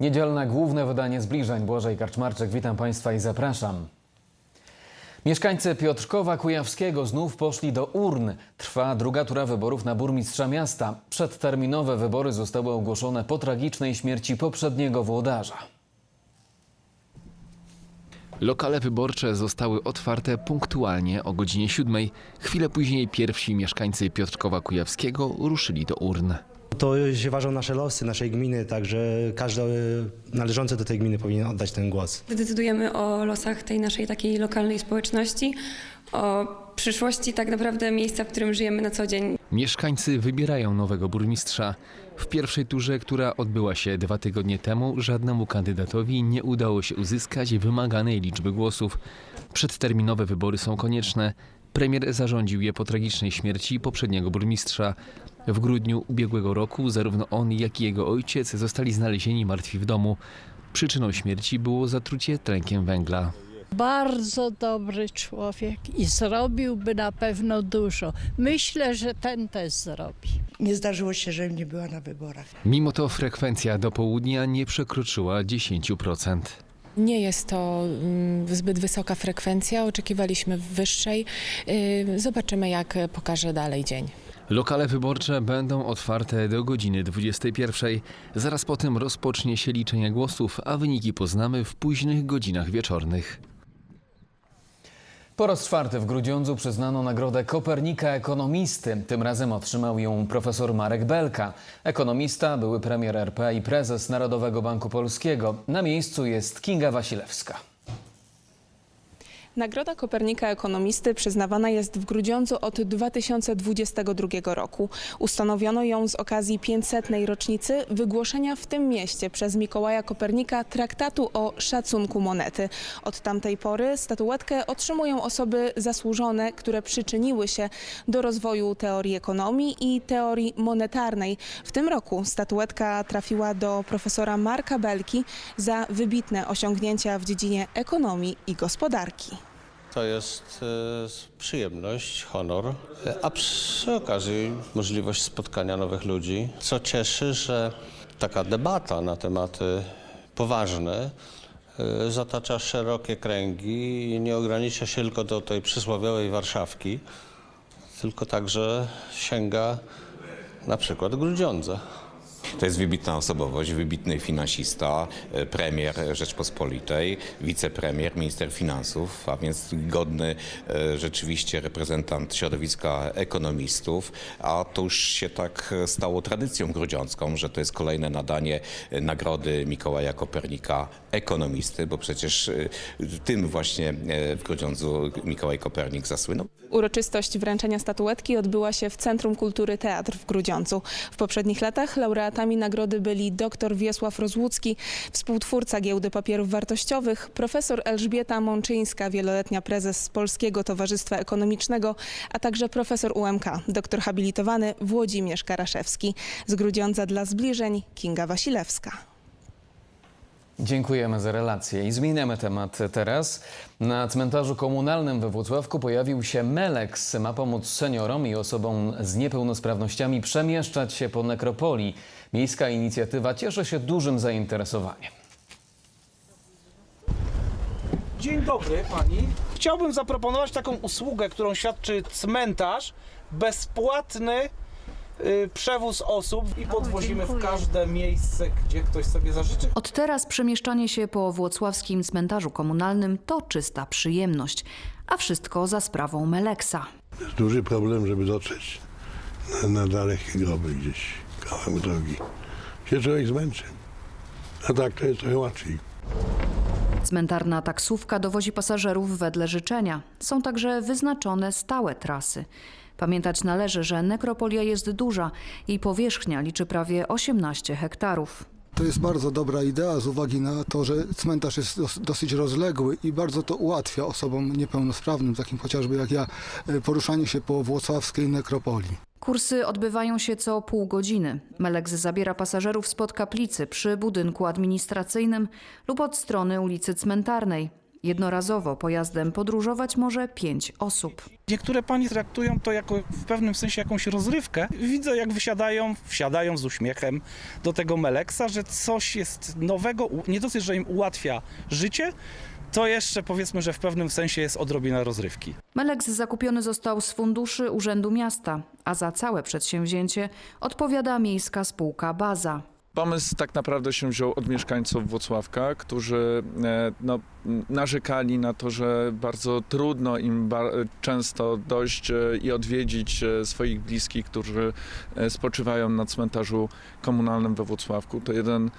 Niedzielne główne wydanie zbliżeń. Błażej Karczmarczyk, witam Państwa i zapraszam. Mieszkańcy Piotrkowa Kujawskiego znów poszli do urn. Trwa druga tura wyborów na burmistrza miasta. Przedterminowe wybory zostały ogłoszone po tragicznej śmierci poprzedniego włodarza. Lokale wyborcze zostały otwarte punktualnie o godzinie 7. Chwilę później pierwsi mieszkańcy Piotrkowa Kujawskiego ruszyli do urn. To się ważą nasze losy, naszej gminy, także każdy e, należący do tej gminy powinien oddać ten głos. Decydujemy o losach tej naszej takiej lokalnej społeczności, o przyszłości tak naprawdę miejsca, w którym żyjemy na co dzień. Mieszkańcy wybierają nowego burmistrza. W pierwszej turze, która odbyła się dwa tygodnie temu, żadnemu kandydatowi nie udało się uzyskać wymaganej liczby głosów. Przedterminowe wybory są konieczne. Premier zarządził je po tragicznej śmierci poprzedniego burmistrza. W grudniu ubiegłego roku zarówno on, jak i jego ojciec zostali znalezieni martwi w domu. Przyczyną śmierci było zatrucie tlenkiem węgla. Bardzo dobry człowiek i zrobiłby na pewno dużo. Myślę, że ten też zrobi. Nie zdarzyło się, żebym nie była na wyborach. Mimo to frekwencja do południa nie przekroczyła 10%. Nie jest to mm, zbyt wysoka frekwencja, oczekiwaliśmy wyższej. Y, Zobaczymy, jak pokaże dalej dzień. Lokale wyborcze będą otwarte do godziny 21. Zaraz potem rozpocznie się liczenie głosów, a wyniki poznamy w późnych godzinach wieczornych. Po raz czwarty w Grudziądzu przyznano nagrodę Kopernika Ekonomisty. Tym razem otrzymał ją profesor Marek Belka. Ekonomista, były premier RP i prezes Narodowego Banku Polskiego. Na miejscu jest Kinga Wasilewska. Nagroda Kopernika Ekonomisty przyznawana jest w Grudziądzu od 2022 roku. Ustanowiono ją z okazji 500. rocznicy wygłoszenia w tym mieście przez Mikołaja Kopernika traktatu o szacunku monety. Od tamtej pory statuetkę otrzymują osoby zasłużone, które przyczyniły się do rozwoju teorii ekonomii i teorii monetarnej. W tym roku statuetka trafiła do profesora Marka Belki za wybitne osiągnięcia w dziedzinie ekonomii i gospodarki. To jest e, przyjemność, honor, e, a przy okazji możliwość spotkania nowych ludzi. Co cieszy, że taka debata na tematy poważne e, zatacza szerokie kręgi i nie ogranicza się tylko do tej przysłowiowej Warszawki, tylko także sięga na przykład Grudziądza. To jest wybitna osobowość, wybitny finansista, e, premier Rzeczpospolitej, wicepremier, minister finansów, a więc godny e, rzeczywiście reprezentant środowiska ekonomistów, a to już się tak stało tradycją grudziącką, że to jest kolejne nadanie e, nagrody Mikołaja Kopernika ekonomisty, bo przecież e, tym właśnie e, w Grudziądzu Mikołaj Kopernik zasłynął. Uroczystość wręczenia statuetki odbyła się w Centrum Kultury Teatr w Grudziądzu. W poprzednich latach laureatami nagrody byli dr Wiesław Rozłucki, współtwórca Giełdy Papierów Wartościowych, profesor Elżbieta Mączyńska, wieloletnia prezes Polskiego Towarzystwa Ekonomicznego, a także profesor UMK, doktor habilitowany Włodzimierz Karaszewski. Z Grudziądza dla zbliżeń Kinga Wasilewska. Dziękujemy za relację i zmieniamy temat teraz. Na cmentarzu komunalnym we Włocławku pojawił się Meleks. Ma pomóc seniorom i osobom z niepełnosprawnościami przemieszczać się po nekropolii. Miejska inicjatywa cieszy się dużym zainteresowaniem. Dzień dobry pani. Chciałbym zaproponować taką usługę, którą świadczy cmentarz. Bezpłatny przewóz osób i podwozimy w każde miejsce, gdzie ktoś sobie zażyczy. Od teraz przemieszczanie się po włocławskim cmentarzu komunalnym to czysta przyjemność, a wszystko za sprawą Meleksa. jest duży problem, żeby dotrzeć na, na dalekie groby gdzieś kawałek drogi. Się człowiek zmęczy. A tak to jest trochę łatwiej. Cmentarna taksówka dowozi pasażerów wedle życzenia. Są także wyznaczone stałe trasy. Pamiętać należy, że nekropolia jest duża. Jej powierzchnia liczy prawie 18 hektarów. To jest bardzo dobra idea z uwagi na to, że cmentarz jest dos- dosyć rozległy i bardzo to ułatwia osobom niepełnosprawnym, takim chociażby jak ja, e, poruszanie się po włocławskiej nekropolii. Kursy odbywają się co pół godziny. Meleks zabiera pasażerów spod kaplicy przy budynku administracyjnym lub od strony ulicy Cmentarnej. Jednorazowo pojazdem podróżować może pięć osób. Niektóre panie traktują to jako w pewnym sensie jakąś rozrywkę. Widzę, jak wysiadają, wsiadają z uśmiechem do tego Meleksa, że coś jest nowego, nie dosyć, że im ułatwia życie, to jeszcze powiedzmy, że w pewnym sensie jest odrobina rozrywki. Meleks zakupiony został z funduszy Urzędu Miasta, a za całe przedsięwzięcie odpowiada miejska spółka Baza. Pomysł tak naprawdę się wziął od mieszkańców Włocławka, którzy e, no, narzekali na to, że bardzo trudno im często dojść e, i odwiedzić e, swoich bliskich, którzy spoczywają na cmentarzu komunalnym we Włocławku. To jeden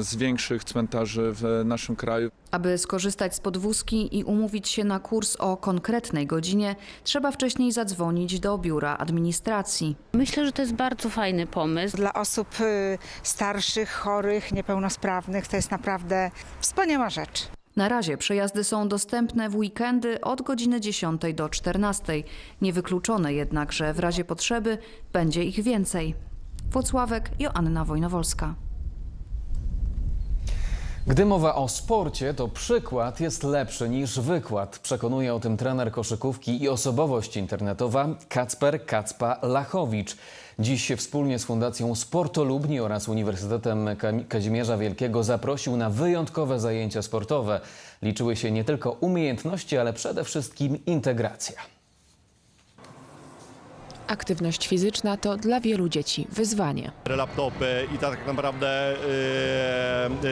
z większych cmentarzy w naszym kraju. Aby skorzystać z podwózki i umówić się na kurs o konkretnej godzinie, trzeba wcześniej zadzwonić do biura administracji. Myślę, że to jest bardzo fajny pomysł. Dla osób y, starszych, chorych, niepełnosprawnych to jest naprawdę wspaniała rzecz. Na razie przejazdy są dostępne w weekendy od godziny 10 do 14. Niewykluczone jednak, że w razie potrzeby będzie ich więcej. Włocławek, Joanna Wojnowolska. Gdy mowa o sporcie, to przykład jest lepszy niż wykład. Przekonuje o tym trener koszykówki i osobowość internetowa Kacper Kacpa Lachowicz. Dziś wspólnie z Fundacją Sportolubni oraz Uniwersytetem Kazimierza Wielkiego zaprosił na wyjątkowe zajęcia sportowe. Liczyły się nie tylko umiejętności, ale przede wszystkim integracja. Aktywność fizyczna to dla wielu dzieci wyzwanie. Laptopy i tak naprawdę e,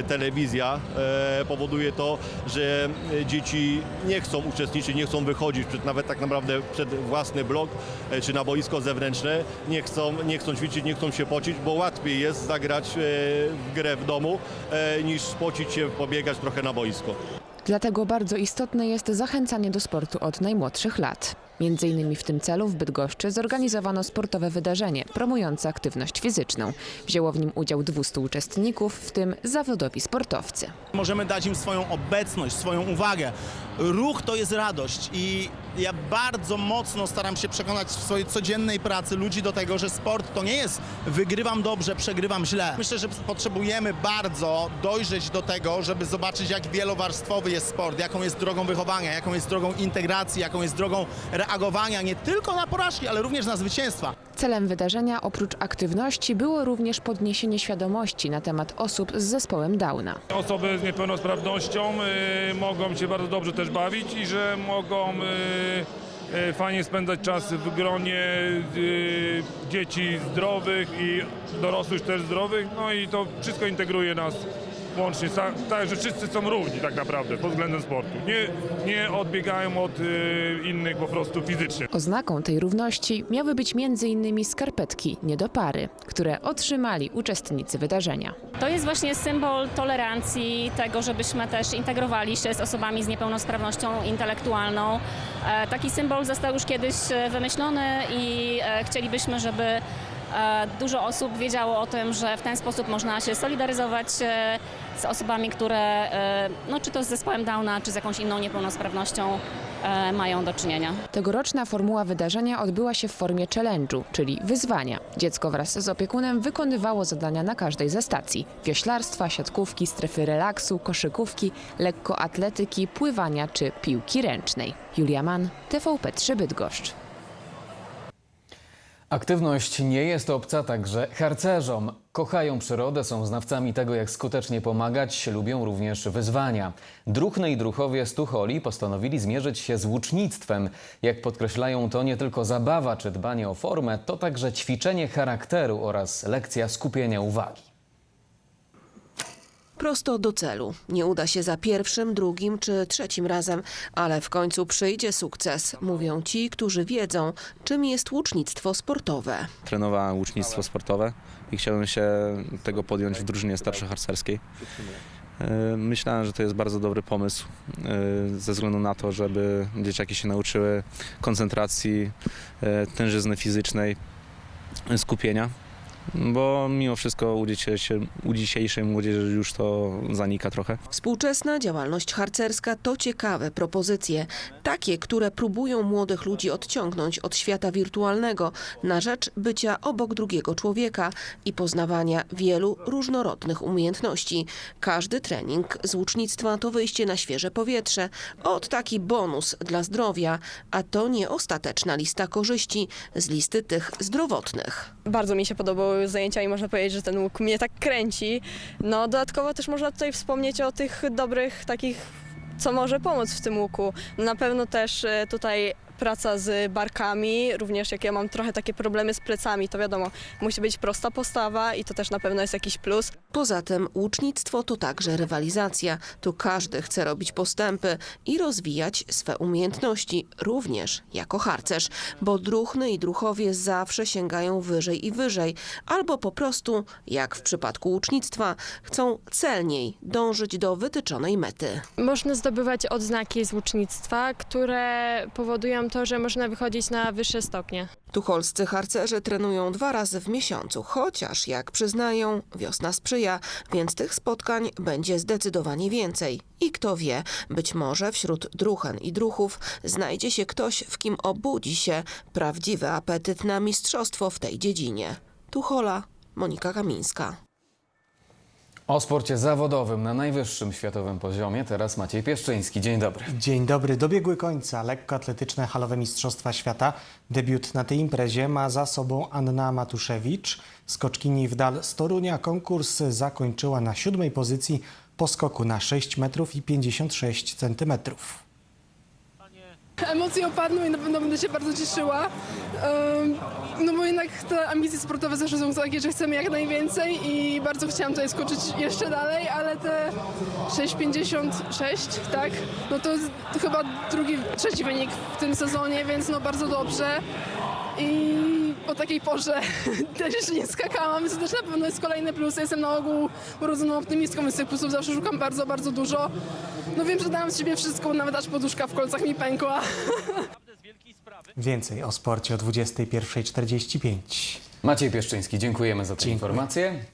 telewizja e, powoduje to, że dzieci nie chcą uczestniczyć, nie chcą wychodzić nawet tak naprawdę przed własny blok e, czy na boisko zewnętrzne, nie chcą, nie chcą ćwiczyć, nie chcą się pocić, bo łatwiej jest zagrać e, w grę w domu e, niż spocić się, pobiegać trochę na boisko. Dlatego bardzo istotne jest zachęcanie do sportu od najmłodszych lat. Między innymi w tym celu w Bydgoszczy zorganizowano sportowe wydarzenie promujące aktywność fizyczną. Wzięło w nim udział 200 uczestników, w tym zawodowi sportowcy. Możemy dać im swoją obecność, swoją uwagę. Ruch to jest radość i ja bardzo mocno staram się przekonać w swojej codziennej pracy ludzi do tego, że sport to nie jest wygrywam dobrze, przegrywam źle. Myślę, że potrzebujemy bardzo dojrzeć do tego, żeby zobaczyć jak wielowarstwowy jest sport, jaką jest drogą wychowania, jaką jest drogą integracji, jaką jest drogą reagowania nie tylko na porażki, ale również na zwycięstwa. Celem wydarzenia oprócz aktywności było również podniesienie świadomości na temat osób z zespołem Downa. Osoby z niepełnosprawnością y, mogą się bardzo dobrze też bawić i że mogą y, y, fajnie spędzać czas w gronie y, dzieci zdrowych i dorosłych też zdrowych. No i to wszystko integruje nas łącznie. Tak, że wszyscy są równi tak naprawdę pod względem sportu. Nie, nie odbiegają od y, innych po prostu fizycznie. Oznaką tej równości miały być m.in. skarpetki nie do pary, które otrzymali uczestnicy wydarzenia. To jest właśnie symbol tolerancji, tego, żebyśmy też integrowali się z osobami z niepełnosprawnością intelektualną. E, Taki symbol został już kiedyś e, wymyślony i e, chcielibyśmy, żeby dużo osób wiedziało o tym, że w ten sposób można się solidaryzować e, z osobami, które e, no, czy to z zespołem Downa, czy z jakąś inną niepełnosprawnością e, mają do czynienia. Tegoroczna formuła wydarzenia odbyła się w formie challenge'u, czyli wyzwania. Dziecko wraz z opiekunem wykonywało zadania na każdej ze stacji. Wioślarstwa, siatkówki, strefy relaksu, koszykówki, lekkoatletyki, pływania czy piłki ręcznej. Julia Mann, TVP3 Bydgoszcz. Aktywność nie jest obca także harcerzom. Kochają przyrodę, są znawcami tego, jak skutecznie pomagać, lubią również wyzwania. Druhny i druchowie z Tucholi postanowili zmierzyć się z łucznictwem. Jak podkreślają, to nie tylko zabawa czy dbanie o formę, to także ćwiczenie charakteru oraz lekcja skupienia uwagi. Prosto do celu. Nie uda się za pierwszym, drugim czy trzecim razem, ale w końcu przyjdzie sukces, mówią ci, którzy wiedzą, czym jest łucznictwo sportowe. Trenowałem łucznictwo sportowe i chciałem się tego podjąć w drużynie starszoharcerskiej. E, Myślałem, że to jest bardzo dobry pomysł e, ze względu na to, żeby dzieciaki się nauczyły koncentracji, e, tężyzny fizycznej, skupienia. Bo mimo wszystko u dzisiejszej, u dzisiejszej młodzieży już to zanika trochę. Współczesna działalność harcerska to ciekawe propozycje, takie, które próbują młodych ludzi odciągnąć od świata wirtualnego na rzecz bycia obok drugiego człowieka i poznawania wielu różnorodnych umiejętności. Każdy trening z łucznictwa to wyjście na świeże powietrze, od taki bonus dla zdrowia, a to nie ostateczna lista korzyści z listy tych zdrowotnych. Bardzo mi się zajęcia i można powiedzieć, że ten łuk mnie tak kręci. No dodatkowo też można tutaj wspomnieć o tych dobrych takich, co może pomóc w tym łuku. Na pewno też e, tutaj praca z barkami, również jak ja mam trochę takie problemy z plecami, to wiadomo, musi być prosta postawa i to też na pewno jest jakiś plus. Poza tym łucznictwo to także rywalizacja. Tu każdy chce robić postępy i rozwijać swe umiejętności, również jako harcerz, bo druchny i druchowie zawsze sięgają wyżej i wyżej, albo po prostu, jak w przypadku łucznictwa, chcą celniej dążyć do wytyczonej mety. Można zdobywać odznaki z łucznictwa, które powodują to, że można wychodzić na wyższe stopnie. Tucholscy harcerze trenują dwa razy w miesiącu, chociaż, jak przyznają, wiosna sprzyja, więc tych spotkań będzie zdecydowanie więcej. I kto wie, być może wśród druchen i druchów znajdzie się ktoś, w kim obudzi się prawdziwy apetyt na mistrzostwo w tej dziedzinie. Tuchola, Monika Kamińska. O sporcie zawodowym na najwyższym światowym poziomie teraz Maciej Pieszczyński. Dzień dobry. Dzień dobry. Dobiegły końca lekkoatletyczne halowe Mistrzostwa Świata. Debiut na tej imprezie ma za sobą Anna Matuszewicz. Skoczkini w dal z Torunia konkurs zakończyła na siódmej pozycji po skoku na 6 metrów i 56 centymetrów. Emocje opadną i na pewno będę się bardzo cieszyła. Jednak te ambicje sportowe zawsze są takie, że chcemy jak najwięcej i bardzo chciałam tutaj skoczyć jeszcze dalej, ale te 6,56, tak? No to, to chyba drugi, trzeci wynik w tym sezonie, więc no bardzo dobrze. I o takiej porze też jeszcze nie skakałam, więc to też na pewno jest kolejny plus. Ja jestem na ogół urodzoną optymistką, więc tych plusów zawsze szukam bardzo, bardzo dużo. No wiem, że dałam z siebie wszystko, nawet aż poduszka w kolcach mi pękła. Więcej o sporcie o 21.45. Maciej Pieszczyński, dziękujemy za te informacje.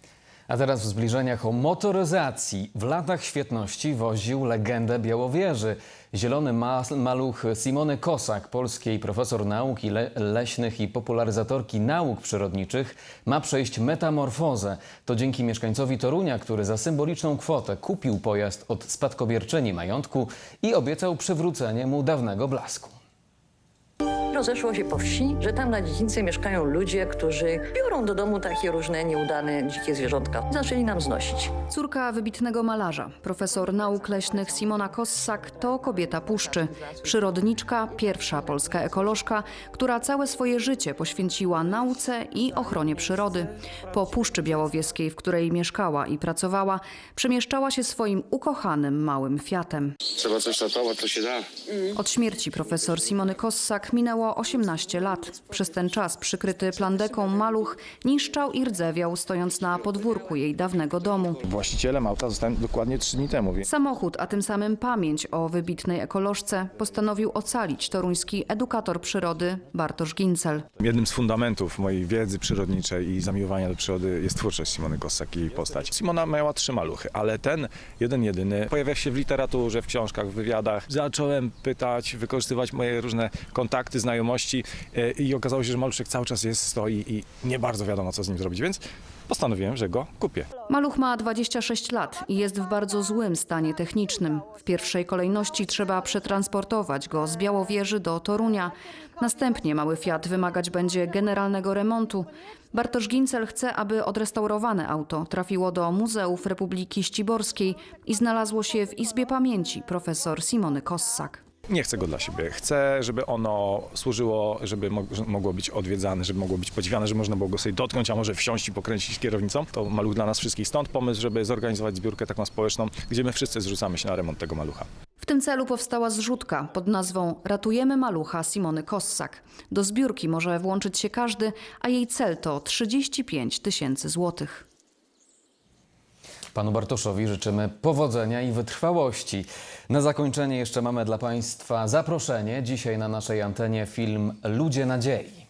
A teraz w zbliżeniach o motoryzacji. W latach świetności woził legendę Białowieży. Zielony ma maluch Simony Kosak, polskiej profesor nauki le leśnych i popularyzatorki nauk przyrodniczych, ma przejść metamorfozę. To dzięki mieszkańcowi Torunia, który za symboliczną kwotę kupił pojazd od spadkobierczyni majątku i obiecał przywrócenie mu dawnego blasku. Rozeszło się po wsi, że tam na dziedzińcu mieszkają ludzie, którzy biorą do domu takie różne nieudane dzikie zwierzątka. Zaczęli nam znosić. Córka wybitnego malarza, profesor nauk leśnych Simona Kossak to kobieta puszczy. Przyrodniczka, pierwsza polska ekolożka, która całe swoje życie poświęciła nauce i ochronie przyrody. Po Puszczy Białowieskiej, w której mieszkała i pracowała, przemieszczała się swoim ukochanym małym Fiatem. Trzeba coś ratować, to się da. Od śmierci profesor Simony Kossak minęło 18 lat. Przez ten czas przykryty plandeką maluch niszczał i rdzewiał, stojąc na podwórku jej dawnego domu. Właścicielem auta zostałem dokładnie trzy dni temu. Samochód, a tym samym pamięć o wybitnej ekolożce postanowił ocalić toruński edukator przyrody Bartosz Gincel. Jednym z fundamentów mojej wiedzy przyrodniczej i zamiłowania do przyrody jest twórczość Simony Kossak i jej postać. Simona miała trzy maluchy, ale ten jeden jedyny pojawia się w literaturze, w książkach, w wywiadach. Zacząłem pytać, wykorzystywać moje różne kontakty, znajomości e, i okazało się, że maluszek cały czas jest, stoi i nie bardzo wiadomo, co z nim zrobić, więc postanowiłem, że go kupię. Maluch ma 26 lat i jest w bardzo złym stanie technicznym. W pierwszej kolejności trzeba przetransportować go z Białowieży do Torunia. Następnie mały Fiat wymagać będzie generalnego remontu. Bartosz Gincel chce, aby odrestaurowane auto trafiło do Muzeów Republiki Ściborskiej i znalazło się w Izbie Pamięci profesor Simony Kossak. Nie chcę go dla siebie. Chcę, żeby ono służyło, żeby mo- że mogło być odwiedzane, żeby mogło być podziwiane, żeby można było go sobie dotknąć, a może wsiąść i pokręcić kierownicą. To maluch dla nas wszystkich. Stąd pomysł, żeby zorganizować zbiórkę taką społeczną, gdzie my wszyscy zrzucamy się na remont tego malucha. W tym celu powstała zrzutka pod nazwą Ratujemy malucha Simony Kossak. Do zbiórki może włączyć się każdy, a jej cel to 35 tysięcy złotych. Panu Bartoszowi życzymy powodzenia i wytrwałości. Na zakończenie jeszcze mamy dla Państwa zaproszenie. Dzisiaj na naszej antenie film Ludzie Nadziei.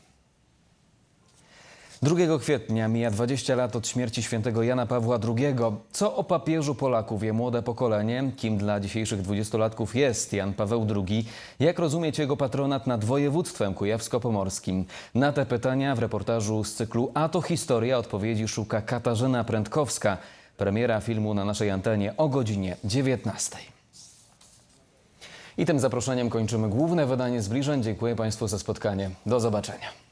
2 kwietnia mija 20 lat od śmierci świętego Jana Pawła II. Co o papieżu Polaków wie młode pokolenie? Kim dla dzisiejszych dwudziestolatków jest Jan Paweł II? Jak rozumieć jego patronat nad województwem kujawsko-pomorskim? Na te pytania w reportażu z cyklu A to historia odpowiedzi szuka Katarzyna Prędkowska. Premiera filmu na naszej antenie o godzinie 19. I tym zaproszeniem kończymy główne wydanie zbliżeń. Dziękuję Państwu za spotkanie. Do zobaczenia.